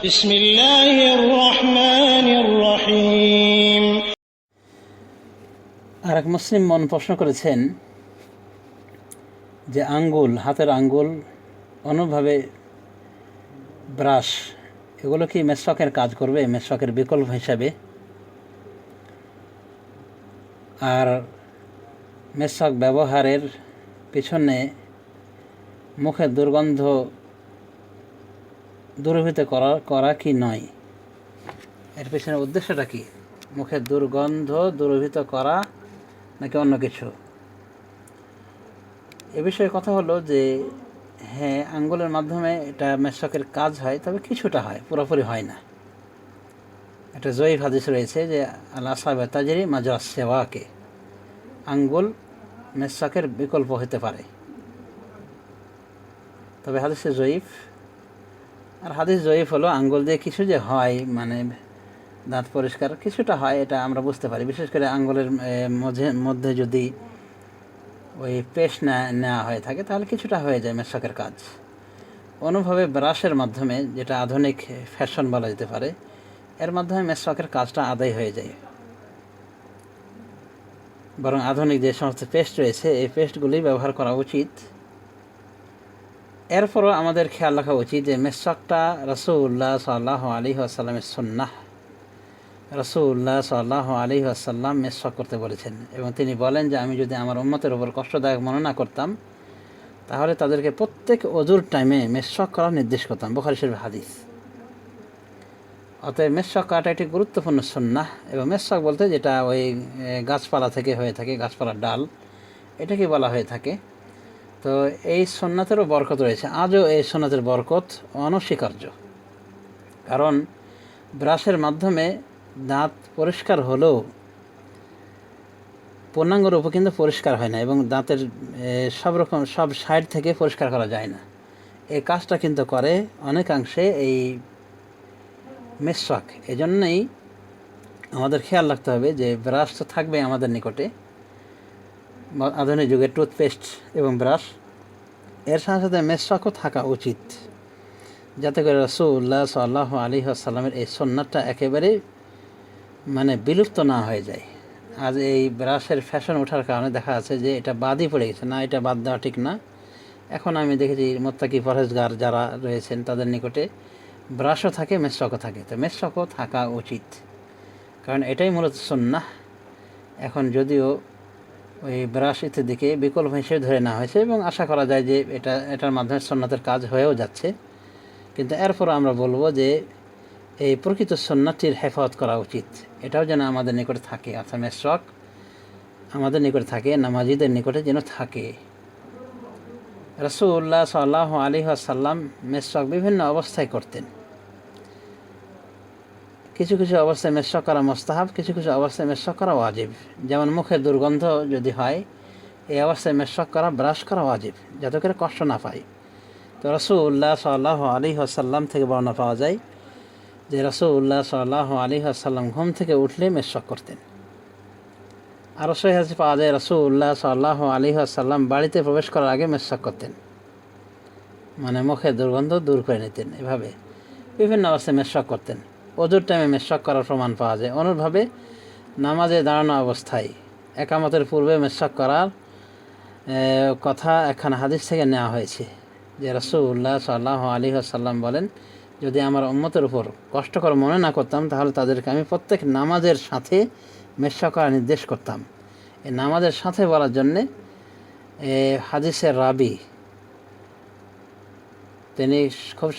بسم الله الرحمن الرحيم আর এক মুসলিম মন প্রশ্ন করেছেন যে আঙ্গুল হাতের আঙ্গুল অনুভাবে ব্রাশ এগুলো কি মেসকের কাজ করবে মেসকের বিকল্প হিসাবে আর মেসক ব্যবহারের পিছনে মুখের দুর্গন্ধ দূরীভূত করা করা কি নয়? এর পিছনে উদ্দেশ্যটা কি? মুখের দুর্গন্ধ দূরীভূত করা নাকি অন্য কিছু? এ বিষয়ে কথা হলো যে হ্যাঁ আঙ্গুলের মাধ্যমে এটা মেশকের কাজ হয়, তবে কিছুটা হয়, পুরোপুরি হয় না। একটা জয়ীফ হাদিস রয়েছে যে আল্লাহ সাহেব তাজরি মাজা সেওয়াকে। আঙ্গুল মেশকের বিকল্প হতে পারে। তবে হাদিসে জয়ীফ আর হাদিস জয়ীফ হলো আঙ্গুল দিয়ে কিছু যে হয় মানে দাঁত পরিষ্কার কিছুটা হয়, এটা আমরা বুঝতে পারি। বিশেষ করে আঙ্গুলের মধ্যে মধ্যে যদি ওই পেস্ট নেওয়া হয়ে থাকে, তাহলে কিছুটা হয়ে যায় মেশকের কাজ। অনুভাবে ব্রাশের মাধ্যমে, যেটা আধুনিক ফ্যাশন বলা যেতে পারে, এর মাধ্যমে মেশকের কাজটা আদায় হয়ে যায়। বরং আধুনিক যে সমস্ত পেস্ট রয়েছে, এই পেস্টগুলি ব্যবহার করা উচিত। এরপরও আমাদের খেয়াল রাখা উচিত যে মেশকটা রসুল্লাহ সাল্লাহ আলী আসাল্লামের সন্ন্যাহ রসুল্লাহ সাল্লাহ আলী আসাল্লাম মেশক করতে বলেছেন এবং তিনি বলেন যে আমি যদি আমার উম্মতের উপর কষ্টদায়ক মনে না করতাম, তাহলে তাদেরকে প্রত্যেক অজুর টাইমে মেশক করার নির্দেশ করতাম। বোখারি শরীফ হাদিস। অতএব মেশক করাটা একটি গুরুত্বপূর্ণ সন্না এবং মেশক বলতে যেটা ওই গাছপালা থেকে হয়ে থাকে, গাছপালার ডাল এটাকে বলা হয়ে থাকে। তো এই সন্ন্যাতেরও বরকত রয়েছে। আজও এই সন্ন্যাতের বরকত অনস্বীকার্য। কারণ ব্রাশের মাধ্যমে দাঁত পরিষ্কার হলেও পূর্ণাঙ্গ রূপ কিন্তু পরিষ্কার হয় না এবং দাঁতের সব রকম, সব সাইড থেকে পরিষ্কার করা যায় না। এই কাজটা কিন্তু করে অনেকাংশে এই মেসওয়াক এজন্যই আমাদের খেয়াল রাখতে হবে যে ব্রাশ তো থাকবে আমাদের নিকটে। আধুনিক যুগে টুথপেস্ট এবং ব্রাশ। এর সাথে সাথে মেসওয়াকও থাকা উচিত। যাতে করে রসুল্লাহ সাল্লাহ আলী আসাল্লামের এই সন্ন্যাতটা একেবারে মানে বিলুপ্ত না হয়ে যায়। আজ এই ব্রাশের ফ্যাশন ওঠার কারণে দেখা যাচ্ছে যে এটা বাদই পড়ে গেছে। না, এটা বাদ দেওয়া ঠিক না। এখন আমি দেখেছি মোত্তাকি পরহেজগার যারা রয়েছেন তাদের নিকটে ব্রাশও থাকে মেসওয়াকও থাকে। তো মেসওয়াকও থাকা উচিত। কারণ এটাই মূলত সন্না এখন যদিও ওই ব্রাশ ইত্যাদিকে বিকল্প হিসেবে ধরে নেওয়া হয়েছে এবং আশা করা যায় যে এটা, এটার মাধ্যমে সন্ন্যতের কাজ হয়েও যাচ্ছে। কিন্তু এরপর আমরা বলব যে এই প্রকৃত সন্ন্যাটির হেফাজত করা উচিত। এটাও যেন আমাদের নিকটে থাকে অর্থাৎ মেসওয়াক আমাদের নিকটে থাকে, নামাজিদের নিকটে যেন থাকে। রসুল্লাহ সাল্লাহ আলী আসাল্লাম মেসওয়াক বিভিন্ন অবস্থায় করতেন। কিছু কিছু অবস্থায় মেসওয়াক করা মোস্তাহাব, কিছু কিছু অবস্থায় মেসওয়াক করা ওয়াজিব। যেমন মুখের দুর্গন্ধ যদি হয়, এই অবস্থায় মেসওয়াক করা ব্রাশ করা ওয়াজিব, যাতে করে কষ্ট না পায়। তো রসুল্লাহ সাল্লাহ আলী আসাল্লাম থেকে বর্ণনা পাওয়া যায় যে রসুল্লাহ সাল্লাহ আলী আসাল্লাম ঘুম থেকে উঠলে মেসওয়াক করতেন। আরও হাসি পাওয়া যায় রসুল্লাহ সাল্লাহ আলী আসাল্লাম বাড়িতে প্রবেশ করার আগে মেসওয়াক করতেন। মানে মুখের দুর্গন্ধ দূর করে নিতেন এভাবে। বিভিন্ন অবস্থায় মেসওয়াক করতেন। অজুর টাইমে মেসওয়াক করার প্রমাণ পাওয়া যায়। অনুরূপভাবে নামাজে দাঁড়ানো অবস্থায় একামতের পূর্বে মেসওয়াক করার কথা একখানা হাদিস থেকে নেওয়া হয়েছে যে রসুল্লাহ সাল্লাহ আলী আসাল্লাম বলেন, যদি আমার উম্মতের উপর কষ্টকর মনে না করতাম, তাহলে তাদেরকে আমি প্রত্যেক নামাজের সাথে মেসা করার নির্দেশ করতাম। এই নামাজের সাথে বলার জন্যে হাদিসের রাবি তিনি খুব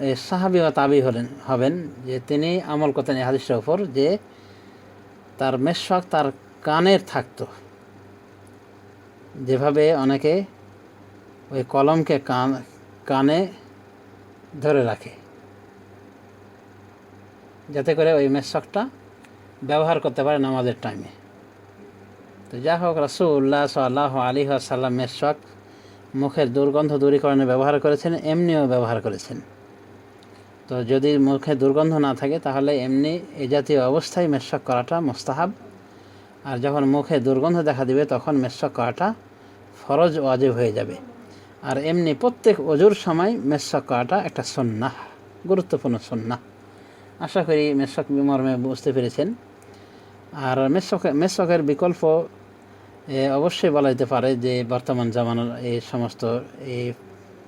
এ, সাহাবি বা তাবি হলেন হবেন যে তিনি আমল করতেন এই হাদিসের উপর যে তার মেশক তার কানের থাকতো। যেভাবে অনেকে ওই কলমকে কান কানে ধরে রাখে। যাতে করে ওই মেশকটা ব্যবহার করতে পারে নামাজের টাইমে তো যা হোক রসুল্লাহ সাল্লাহ আলী সাল্লাম মেশক মুখের দুর্গন্ধ দূরীকরণে ব্যবহার করেছেন, এমনিও ব্যবহার করেছেন। তো যদি মুখে দুর্গন্ধ না থাকে, তাহলে এমনি এ জাতীয় অবস্থায় মেশক করাটা মোস্তাহাব। আর যখন মুখে দুর্গন্ধ দেখা দিবে, তখন মেশক করাটা ফরজ, ওয়াজিব হয়ে যাবে। আর এমনি প্রত্যেক অজুর সময় মেশক করাটা একটা সন্ন্যাহ গুরুত্বপূর্ণ সন্না আশা করি মেসক মর্মে বুঝতে পেরেছেন। আর মেসক মেসকের বিকল্প অবশ্যই বলা যেতে পারে যে বর্তমান জামানার এই সমস্ত এই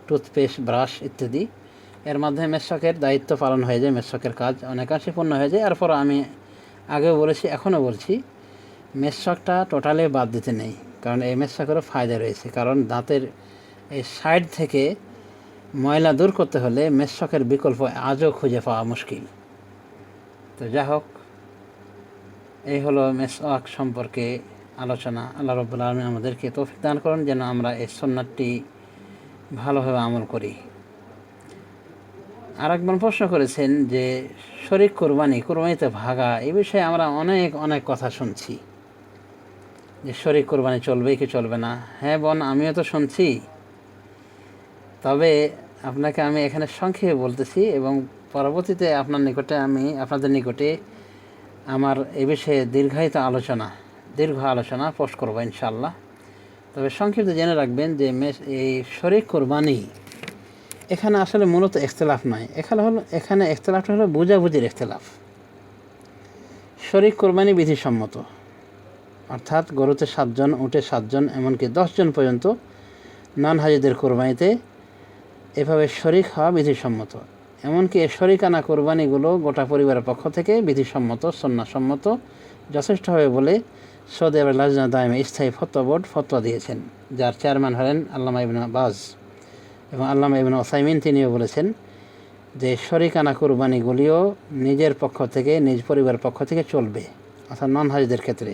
টুথপেস্ট ব্রাশ ইত্যাদি, এর মাধ্যমে মেসকের দায়িত্ব পালন হয়ে যায়, মেসকের কাজ অনেকাংশে পূর্ণ হয়ে যায়। এরপর আমি আগেও বলেছি, এখনও বলছি, মেসকটা টোটালি বাদ দিতে নেই, কারণ এই মেসকেরও ফায়দা রয়েছে। কারণ দাঁতের এই সাইড থেকে ময়লা দূর করতে হলে মেসকের বিকল্প আজও খুঁজে পাওয়া মুশকিল। তো যাই হোক, এই হলো মেসওয়াক সম্পর্কে আলোচনা, আল্লাহ রব্বুল আলমী আমাদেরকে তৌফিক দান করুন যেন আমরা এই সন্ন্যাতটি ভালোভাবে আমল করি। আর একবার প্রশ্ন করেছেন যে, শরিক কোরবানি, কোরবানিতে ভাগা, এ বিষয়ে আমরা অনেক অনেক কথা শুনছি। যে শরিক কোরবানি চলবে কি চলবে না? হ্যাঁ বোন, আমিও তো শুনছি। তবে আপনাকে আমি এখানে সংক্ষেপে বলতেছি এবং পরবর্তীতে আপনার নিকটে আমি, আপনাদের নিকটে আমার এ বিষয়ে দীর্ঘায়িত আলোচনা দীর্ঘ আলোচনা পোস্ট করব ইনশাল্লাহ তবে সংক্ষিপ্ত জেনে রাখবেন যে এই শরিক কোরবানি এখানে আসলে মূলত ইখতলাফ নয়। এখানে হলো এখানে ইখতলাফটা হলো বুঝাবুঝির ইখতলাফ শরিক কোরবানি বিধিসম্মত। অর্থাৎ গরুতে সাতজন উঠে সাতজন, এমনকি দশজন পর্যন্ত নন হাজিদের কোরবানিতে এভাবে শরিক হওয়া বিধিসম্মত। এমনকি এই শরিকানা কোরবানিগুলো গোটা পরিবারের পক্ষ থেকে বিধিসম্মত, সন্ন্যাসম্মত যথেষ্ট হবে বলে সৌদি আরবের লাজনা দায়মে স্থায়ী ফতোয়া বোর্ড ফতোয়া দিয়েছেন, যার চেয়ারম্যান হলেন আল্লামা ইবিন বাজ এবং আল্লামা ইবিন ওসাইমিন তিনিও বলেছেন যে শরিকানা কোরবানিগুলিও নিজের পক্ষ থেকে, নিজ পরিবারের পক্ষ থেকে চলবে, অর্থাৎ নন হাজিদের ক্ষেত্রে।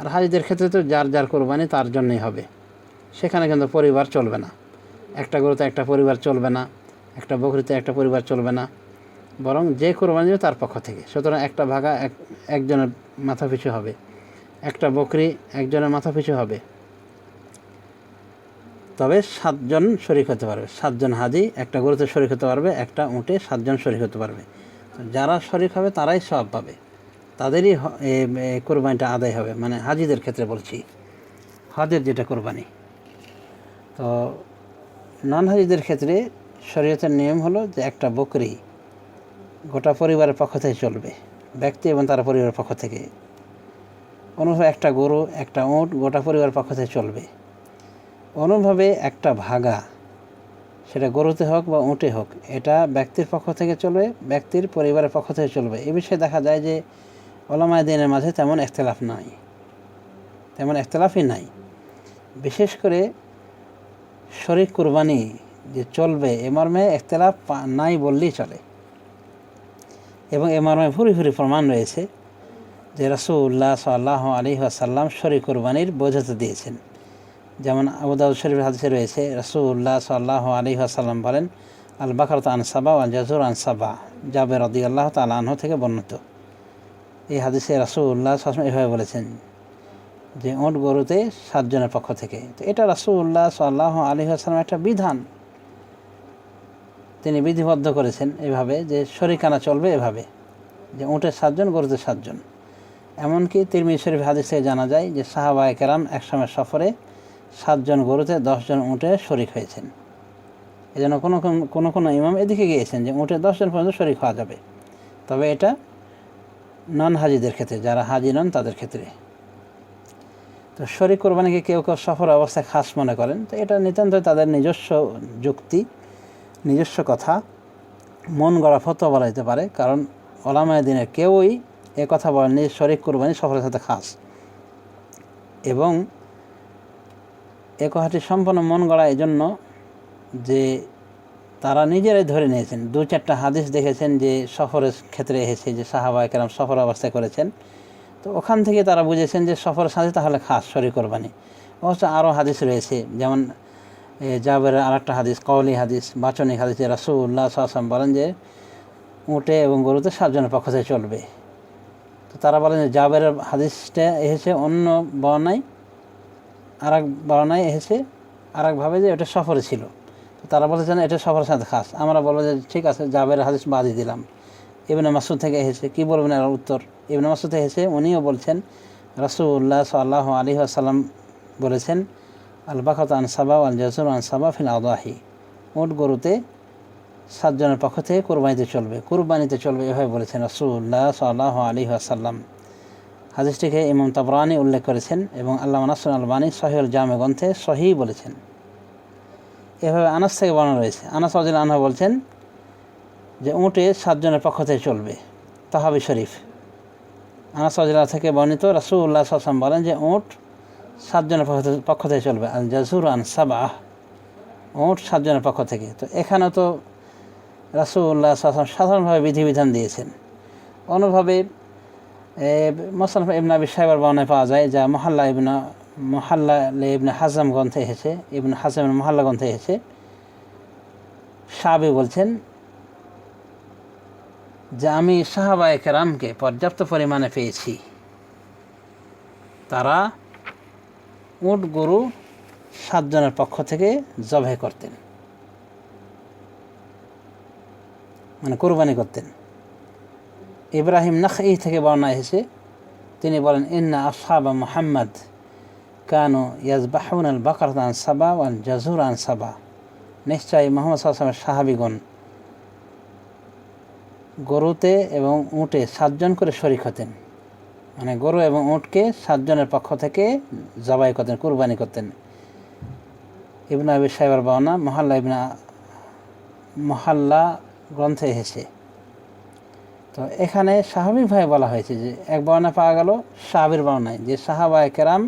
আর হাজিদের ক্ষেত্রে তো যার যার কোরবানি তার জন্যই হবে। সেখানে কিন্তু পরিবার চলবে না। একটা গরুতে একটা পরিবার চলবে না, একটা বকরিতে একটা পরিবার চলবে না, বরং যে কোরবানি তার পক্ষ থেকে। সুতরাং একটা ভাগা এক, একজনের মাথা পিছু হবে। একটা বকরি একজনের মাথা পিছু হবে। তবে সাতজন শরিক হতে পারবে। সাতজন হাজি একটা গরুতে শরিক হতে পারবে, একটা উঁটে সাতজন শরিক হতে পারবে। যারা শরিক হবে, তারাই সব পাবে। তাদেরই কোরবানিটা আদায় হবে। মানে হাজিদের ক্ষেত্রে বলছি। হজের যেটা কোরবানি। তো নন হাজিদের ক্ষেত্রে শরীয়তের নিয়ম হলো যে একটা বকরি গোটা পরিবারের পক্ষ থেকে চলবে। ব্যক্তি এবং তার পরিবারের পক্ষ থেকে। অনুভাবে একটা গরু, একটা উঁট গোটা পরিবার পক্ষ থেকে চলবে। অনুভাবে একটা ভাগা, সেটা গরুতে হোক বা উঁটে হোক, এটা ব্যক্তির পক্ষ থেকে চলবে, ব্যক্তির পরিবারের পক্ষ থেকে চলবে। এ বিষয়ে দেখা যায় যে ওলামায় দিনের মাঝে তেমন একতলাফ নাই। তেমন একতলাফই নাই। বিশেষ করে শরীর কুরবানি যে চলবে, এ মর্মে একতলাফ নাই বললেই চলে। এবং এ মর্মে ভুরি ভুরি প্রমাণ রয়েছে। যে রসুল্লাহ সাল্লাহ আলী আসাল্লাম শরিক কুরবানির বোঝাতে দিয়েছেন। যেমন আবুদাউদ শরীফ হাদিসে রয়েছে রসুল্লাহ সাল্লাহ আলী আসাল্লাম বলেন আল বাকরত আনসাবা আল জাজুর আনসাবা জাবের রদি আল্লাহ তাল আনহ থেকে বর্ণিত। এই হাদিসে রাসুল্লাহ সাল্লাম এভাবে বলেছেন যে ওট গরুতে সাতজনের পক্ষ থেকে। তো এটা রাসুল্লাহ সাল্লাহ আলী আসসালাম একটা বিধান। তিনি বিধিবদ্ধ করেছেন এভাবে যে শরিকানা চলবে এভাবে যে, উঁটের সাতজন, গরুতে সাতজন। এমনকি তিরমিজ শরীফ হাদিস থেকে জানা যায় যে সাহাবায় কেরাম একসময় সফরে সাতজন গরুতে দশজন উঁটে শরিক হয়েছেন। এই জন্য কোনো, কোনো- কোনো ইমাম এদিকে গিয়েছেন যে উঁটে দশজন পর্যন্ত শরিক হওয়া যাবে। তবে এটা নন হাজিদের ক্ষেত্রে, যারা হাজি নন তাদের ক্ষেত্রে। তো শরিক কোরবানিকে কেউ কেউ সফর অবস্থায় খাস মনে করেন? তো এটা নিতান্ত তাদের নিজস্ব যুক্তি, নিজস্ব কথা। মন গড়া ফতো বলা যেতে পারে, কারণ ওলামায় দিনের কেউই এ কথা বলেননি যে শরিক কোরবানি সফরের সাথে খাস। এবং এ কথাটি সম্পূর্ণ মন গড়া এই জন্য যে তারা নিজেরাই ধরে নিয়েছেন। দু চারটা হাদিস দেখেছেন যে সফরের ক্ষেত্রে এসেছে যে সাহাবায় কেরাম সফর অবস্থায় করেছেন। তো ওখান থেকে তারা বুঝেছেন যে সফরের সাথে তাহলে খাস শরীর কোরবানি। অবশ্য আরও হাদিস রয়েছে যেমন এ, জাবেরের আর একটা হাদিস কওলি হাদিস বাচনিক হাদিস রাসুল্লাহ সাল্লাম বলেন যে উঁটে এবং গরুতে সাতজনের পক্ষ থেকে চলবে। তারা বলেন যে জাবেরের হাদিসটা এসেছে অন্য বর্ণায় আর এক বর্ণায় এসেছে আর একভাবে যে এটা সফরে ছিল। তারা বলেছেন এটা সফরের সাথে খাস। আমরা বলব যে ঠিক আছে জাবের হাদিস বাদই দিলাম। ইবনে মাসুদ থেকে এসেছে। কী বলবেন এর উত্তর? ইবনে মাসুদ থেকে এসে উনিও বলছেন রাসুল্লাহ সাল্লাহ আলী আসাল্লাম বলেছেন আল বাখাত আন সাবা আল জাসুর আন সাবা ফিল আদাহি। উট গরুতে সাতজনের পক্ষ থেকে কোরবানিতে চলবে। কোরবানিতে চলবে এভাবে বলেছেন রসুল্লাহ সাল্লাহ আলী আসাল্লাম হাদিসটিকে ইমাম তাবরানি উল্লেখ করেছেন এবং আল্লাহ নাসুল আলবানী সহিউল জামে গ্রন্থে সহি বলেছেন। এভাবে আনাস থেকে বর্ণনা রয়েছে। আনাস আদিল আনহা বলছেন যে উঁটে সাতজনের পক্ষ থেকে চলবে তাহাবি শরীফ। আনাস আদিল্লাহ থেকে বর্ণিত রাসুল্লাহ আসলাম বলেন যে উঁট সাতজনের পক্ষ থেকে- পক্ষ থেকে চলবে। আল জাজুর আন সাবাহ উঁট সাতজনের পক্ষ থেকে। তো এখানেও তো রাসুল্লাহ আসলাম সাধারণভাবে বিধিবিধান দিয়েছেন। অন্যভাবে মোসানফ ইবনা আবি সাহেবের বর্ণায় পাওয়া যায় যা মহাল্লা ইবনা, মহাল্লা ইবনে হাজাম গ্রন্থে এসেছে, ইবনে হাজামের মহাল্লা গ্রন্থে এসেছে। সাহাবি বলছেন, যে আমি সাহাবায়ে কেরামকে পর্যাপ্ত পরিমাণে পেয়েছি, তারা উট গরু সাতজনের পক্ষ থেকে জবে করতেন। মানে কোরবানি করতেন। ইব্রাহিম নখই থেকে বর্ণনা এসেছে, তিনি বলেন, ইন্না আসহাবা মোহাম্মদ কানু ইয়াজবাহুন আল বাকরাত আন সাবা ওয়াল জাজুর আন সাবা। নিশ্চয়ই মোহাম্মদ সাল্লামের সাহাবিগণ গরুতে এবং উঁটে সাতজন করে শরিক হতেন। মানে গরু এবং উঁটকে সাতজনের পক্ষ থেকে জবাই করতেন, কুরবানি করতেন। ইবনা আবি সাহেবের বর্ণনা মহাল্লা ইবনা, মহাল্লা গ্রন্থে এসেছে। তো এখানে স্বাভাবিকভাবে বলা হয়েছে যে এক বর্ণা পাওয়া গেল সাহাবির বর্ণায়, যে সাহাবায় কেরাম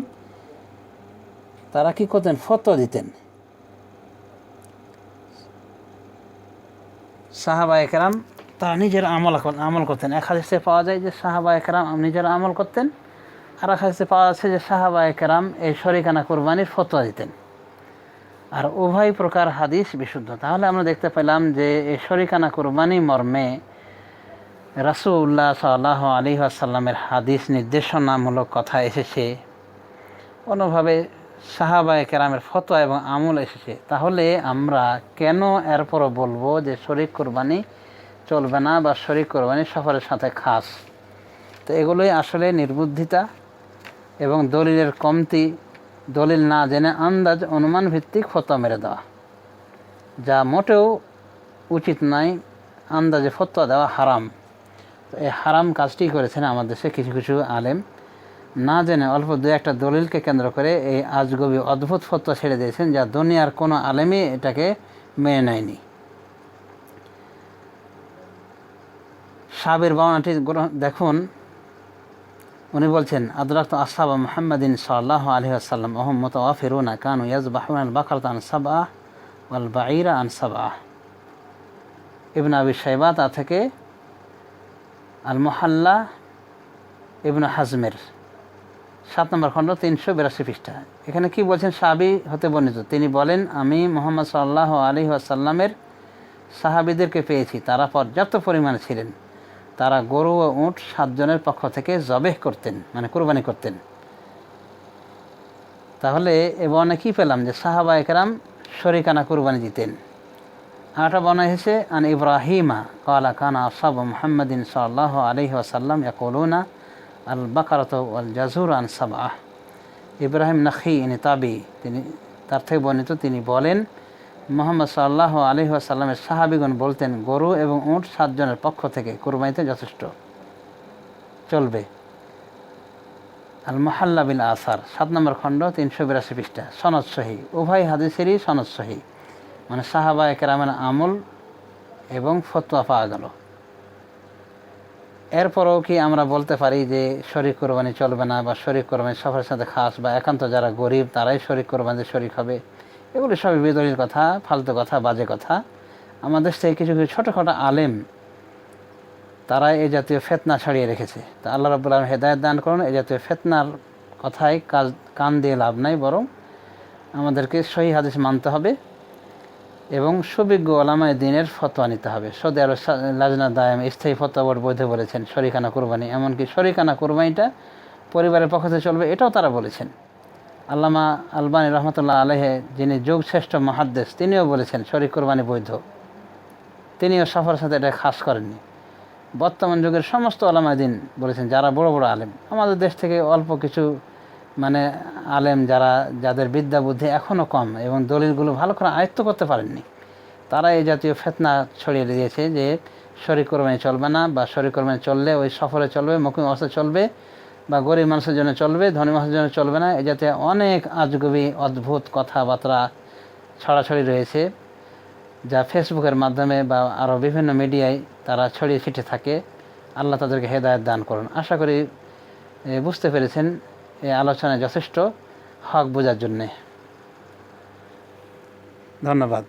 তারা কি করতেন? ফতো দিতেন। সাহাবায় কেরাম তারা নিজের আমল আমল করতেন। এক হাদিসে পাওয়া যায় যে সাহাবায় কেরাম নিজের আমল করতেন। আর এক হাদিসে পাওয়া যাচ্ছে যে সাহাবায় কেরাম এই শরিকানা কোরবানির ফতোয়া দিতেন। আর উভয় প্রকার হাদিস বিশুদ্ধ। তাহলে আমরা দেখতে পেলাম যে শরিকানা কোরবানি মর্মে রাসুল্লাহ সাল্লাহ আলী আসাল্লামের হাদিস নির্দেশনামূলক কথা এসেছে। অন্যভাবে সাহাবায় কেরামের ফতোয়া এবং আমল এসেছে। তাহলে আমরা কেন এরপরও বলব যে শরিক কোরবানি চলবে না বা শরিক কোরবানি সফরের সাথে খাস? তো এগুলোই আসলে নির্বুদ্ধিতা এবং দলিলের কমতি দলিল না জেনে আন্দাজ অনুমান ভিত্তিক ফতোয়া মেরে দেওয়া। যা মোটেও উচিত নয় আন্দাজে ফতোয়া দেওয়া হারাম। তো এই হারাম কাজটি করেছেন আমাদের দেশে কিছু কিছু আলেম। না জেনে অল্প দু একটা দলিলকে কেন্দ্র করে এই আজগবি অদ্ভুত ফতোয়া ছেড়ে দিয়েছেন, যা দুনিয়ার কোনো আলেমই এটাকে মেনে নেয়নি। সাবের বাউনাটি দেখুন উনি বলছেন, আদরাক্ত আসহাব মোহাম্মদিন সাল্লাহ আলহি আসাল্লাম ওহম্মত ওয়াফিরুনা কানু ইয়াজবাহুন আল বাকরত আন সাবাহ ওয়াল বাঈরা আন সাবাহ ইবন আবি সাইবা তা থেকে আল মোহাল্লা ইবন হাজমের, সাত নম্বর খণ্ড, তিনশো বিরাশি পৃষ্ঠা। এখানে কি বলছেন? সাহাবি হতে বর্ণিত, তিনি বলেন, আমি মোহাম্মদ সাল্লাহ আলী আসাল্লামের সাহাবিদেরকে পেয়েছি, তারা পর্যাপ্ত পরিমাণে ছিলেন। তারা গরু ও উঁট সাতজনের পক্ষ থেকে জবেহ করতেন মানে কোরবানি করতেন। তাহলে এ বনে কী পেলাম যে সাহাবা একরাম শরিকানা কোরবানি দিতেন। আটা বর্ণা এসেছে, আন ইব্রাহিমা কালা কানা আসাব মোহাম্মদিন সাল্লাহ আলহি আসাল্লাম ইয়াকুলুনা, আল বাকারত আল জাজুর আন সাবাহ ইব্রাহিম নখি, ইনি তাবি, তিনি, তার থেকে বর্ণিত তিনি বলেন মোহাম্মদ সাল্লাহ আলহি আসাল্লামের সাহাবিগণ বলতেন, গরু এবং উঁট সাতজনের পক্ষ থেকে কোরবানিতে যথেষ্ট। চলবে। আল মহাল্লা বিল আসার, সাত নম্বর খণ্ড, তিনশো বিরাশি পৃষ্ঠা, সনদ সহি। উভয় হাদিসেরই সনদ সহি। মানে সাহাবা একরামের আমল এবং ফতোয়া পাওয়া গেল। এরপরও কি আমরা বলতে পারি যে শরিক কোরবানি চলবে না বা শরিক কোরবানি সফরের সাথে খাস বা একান্ত যারা গরিব, তারাই শরিক কোরবানিতে শরিক হবে? এগুলি সবই বিদরির কথা, ফালতু কথা, বাজে কথা। আমাদের থেকে কিছু কিছু ছোটোখাটো আলেম, তারা এই জাতীয় ফেতনা ছাড়িয়ে রেখেছে। তা আল্লাহ রাবুল আলম হেদায়ত দান করুন এই জাতীয় ফেতনার কথায় কাজ, কান দিয়ে লাভ নাই, বরং আমাদেরকে সহি হাদিস মানতে হবে এবং সুবিজ্ঞ ওলামায় দিনের ফতোয়া নিতে হবে। সৌদি আরব লাজনা দায়াম, স্থায়ী ফতোয়া বোর্ড বৈধ বলেছেন, শরিকানা কোরবানি। এমনকি শরিকানা কোরবানিটা পরিবারের পক্ষ থেকে চলবে, এটাও তারা বলেছেন। আল্লামা আলবানী রহমতুল্লাহ আলহে যিনি যুগ শ্রেষ্ঠ মহাদ্দেশ, তিনিও বলেছেন, শরিক কোরবানি বৈধ। তিনিও সফরের সাথে এটা খাস করেননি। বর্তমান যুগের সমস্ত আলামা দিন বলেছেন, যারা বড় বড় আলেম। আমাদের দেশ থেকে অল্প কিছু মানে আলেম যারা, যাদের বিদ্যা বুদ্ধি এখনও কম এবং দলিলগুলো ভালো করে আয়ত্ত করতে পারেননি, তারা এই জাতীয় ফেতনা ছড়িয়ে দিয়েছে যে শরীর কোরবানি চলবে না বা শরীর কোরবানি চললে, ওই সফরে চলবে মুখিম অবস্থা চলবে বা গরিব মানুষের জন্য চলবে, ধনী মানুষের জন্য চলবে না। এ জাতীয় অনেক আজগুবি অদ্ভুত কথাবার্তা ছড়াছড়ি রয়েছে, যা ফেসবুকের মাধ্যমে বা আরও বিভিন্ন মিডিয়ায় তারা ছড়িয়ে ছিটে থাকে। আল্লাহ তাদেরকে হেদায়ত দান করুন। আশা করি বুঝতে পেরেছেন এই আলোচনায় যথেষ্ট। হক বোঝার জন্যে। ধন্যবাদ।